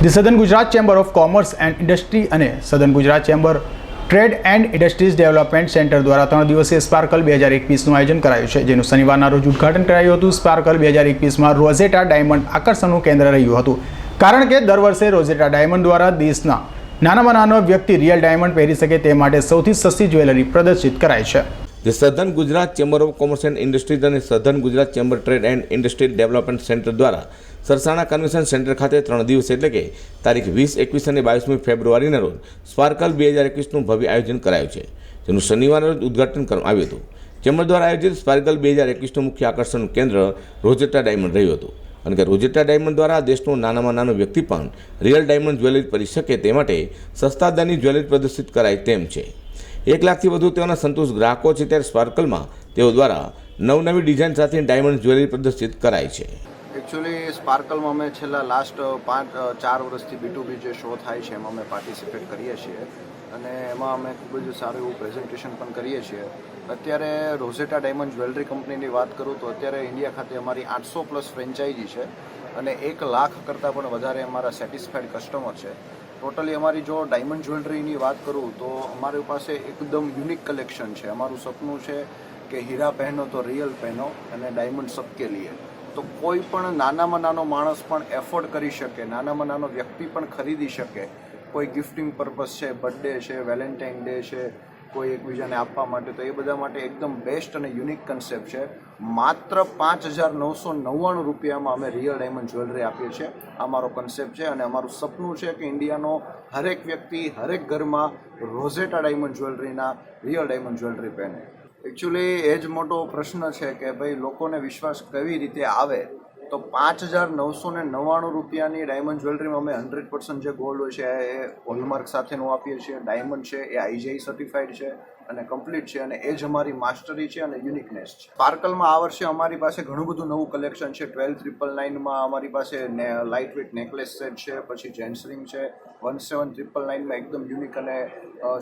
The southern Gujarat chamber of commerce and industry અને southern Gujarat chamber trade and industries development centre દ્વારા ત્રણ દિવસીય sparkle બે હજાર એકવીસનું આયોજન કરાયું છે, જેનું શનિવારના રોજ ઉદઘાટન કરાયું હતું. સ્પાર્કલ બે હજાર એકવીસમાં રોઝેટા ડાયમંડ આકર્ષણનું કેન્દ્ર રહ્યું હતું. કારણ કે દર વર્ષે રોઝેટા ડાયમંડ દ્વારા દેશના નાનામાં નાનો વ્યક્તિ રિયલ ડાયમંડ પહેરી શકે તે માટે સૌથી સસ્તી જ્વેલરી પ્રદર્શિત કરાય છે. The southern Gujarat chamber of commerce and industries અને southern Gujarat chamber trade and industry development centre દ્વારા સરસાણા કન્વેન્શન સેન્ટર ખાતે ત્રણ દિવસ એટલે કે તારીખ વીસ, એકવીસ અને બાવીસમી ફેબ્રુઆરીના રોજ સ્પાર્કલ બે હજાર એકવીસનું ભવ્ય આયોજન કરાયું છે, જેનું શનિવારના રોજ ઉદ્ઘાટન કરવામાં આવ્યું હતું. ચેમ્બર દ્વારા આયોજિત સ્પાર્કલ બે હજાર એકવીસનું મુખ્ય આકર્ષણનું કેન્દ્ર રોજેટા ડાયમંડ રહ્યું હતું. અને કે રોજેટા ડાયમંડ દ્વારા દેશનો નાનામાં નાનો વ્યક્તિ પણ રિયલ ડાયમંડ જ્વેલરી પરી શકે તે માટે સસ્તા દરની જ્વેલરી પ્રદર્શિત કરાય તેમ છે. એક લાખથી વધુ તેઓના સંતુષ્ટ ગ્રાહકો છે, ત્યારે સ્પાર્કલમાં તેઓ દ્વારા નવનવી ડિઝાઇન સાથે ડાયમંડ જ્વેલરી પ્રદર્શિત કરાય છે. એકચ્યુઅલી સ્પાર્કલમાં અમે છેલ્લા લાસ્ટ પાંચ ચાર વર્ષથી બી ટુ બી જે શો થાય છે, એમાં અમે પાર્ટિસિપેટ કરીએ છીએ. અને એમાં અમે ખૂબ જ સારું એવું પ્રેઝન્ટેશન પણ કરીએ છીએ. અત્યારે રોઝેટા ડાયમંડ જ્વેલરી કંપનીની વાત કરું તો અત્યારે ઇન્ડિયા ખાતે અમારી આઠસો પ્લસ ફ્રેન્ચાઇઝી છે. અને એક લાખ કરતાં પણ વધારે અમારા સેટિસ્ફાઈડ કસ્ટમર છે. ટોટલી અમારી જો ડાયમંડ જ્વેલરીની વાત કરું તો અમારી પાસે એકદમ યુનિક કલેક્શન છે. અમારું સપનું છે કે હીરા પહેનો તો રિયલ પહેનો અને ડાયમંડ સબકે લીએ. તો કોઈ પણ નાનામાં નાનો માણસ પણ એફોર્ડ કરી શકે, નાનામાં નાનો વ્યક્તિ પણ ખરીદી શકે. કોઈ ગિફ્ટિંગ પર્પઝ છે, બર્થડે છે, વેલેન્ટાઇન ડે છે, કોઈ એકબીજાને આપવા માટે, તો એ બધા માટે એકદમ બેસ્ટ અને યુનિક કન્સેપ્ટ છે. માત્ર પાંચ હજાર નવસો નવ્વાણું રૂપિયામાં અમે રિયલ ડાયમંડ જ્વેલરી આપીએ છીએ. આ મારો કન્સેપ્ટ છે અને અમારું સપનું છે કે ઇન્ડિયાનો હરેક વ્યક્તિ હરેક ઘરમાં રોઝેટા ડાયમંડ જ્વેલરીના રિયલ ડાયમંડ જ્વેલરી પહેરે. એકચ્યુઅલી એ જ મોટો પ્રશ્ન છે કે ભાઈ લોકોને વિશ્વાસ કેવી રીતે આવે? તો પાંચ હજાર નવસો ને નવ્વાણું રૂપિયાની ડાયમંડ જ્વેલરીમાં અમે હંડ્રેડ પર્સન્ટ જે ગોલ્ડ હોય છે, એ હોલમાર્ક સાથેનું આપીએ છીએ. ડાયમંડ છે, એ આઈજીઆઈ સર્ટિફાઈડ છે. અને કમ્પ્લીટ છે અને એ જ અમારી માસ્ટરી છે અને યુનિકનેસ છે. સ્પાર્કલમાં આ વર્ષે અમારી પાસે ઘણું બધું નવું કલેક્શન છે. ટ્વેલ્વ ટ્રિપલ નાઇનમાં અમારી પાસે લાઇટ વેઇટ નેકલેસ સેટ છે, પછી જેન્ટ્સ રિંગ છે. વન સેવન ટ્રિપલ નાઇનમાં એકદમ યુનિક અને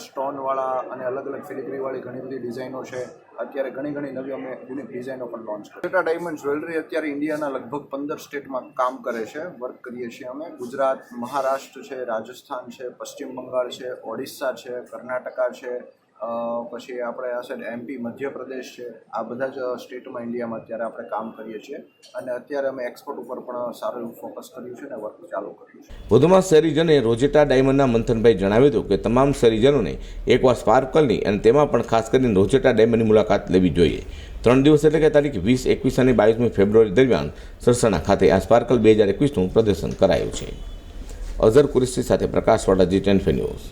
સ્ટોનવાળા અને અલગ અલગ ફિલિગ્રીવાળી ઘણી બધી ડિઝાઇનો છે. અત્યારે ઘણી ઘણી નવી અમે યુનિક ડિઝાઇનો પણ લોન્ચ કરી. ટાટા ડાયમંડ જ્વેલરી અત્યારે ઇન્ડિયાના લગભગ પંદર સ્ટેટમાં કામ કરે છે. વર્ક કરીએ છીએ અમે. ગુજરાત, મહારાષ્ટ્ર છે, રાજસ્થાન છે, પશ્ચિમ બંગાળ છે, ઓડિશા છે, કર્ણાટકા છે પછી આપણે આ સાઈડ એમપી મધ્યપ્રદેશ છે. આ બધા જ સ્ટેટમાં ઇન્ડિયામાં અત્યારે આપણે કામ કરીએ છીએ. અને અત્યારે અમે એક્સપોર્ટ ઉપર પણ સારું એવું ફોકસ કર્યું છે અને વર્ક ચાલુ કર્યું છે. વધુમાં શહેરીજને રોજેટા ડાયમંડના મંથનભાઈ જણાવ્યું હતું કે તમામ શહેરીજનોને એકવાર સ્પાર્કલની અને તેમાં પણ ખાસ કરીને રોજેટા ડાયમંડની મુલાકાત લેવી જોઈએ. ત્રણ દિવસ એટલે કે તારીખ વીસ, એકવીસ અને બાવીસમી ફેબ્રુઆરી દરમિયાન સરસાણા ખાતે આ સ્પાર્કલ બે હજાર એકવીસનું પ્રદર્શન કરાયું છે. અઝર કુરેશી સાથે પ્રકાશવાળા જી ટેન ન્યૂઝ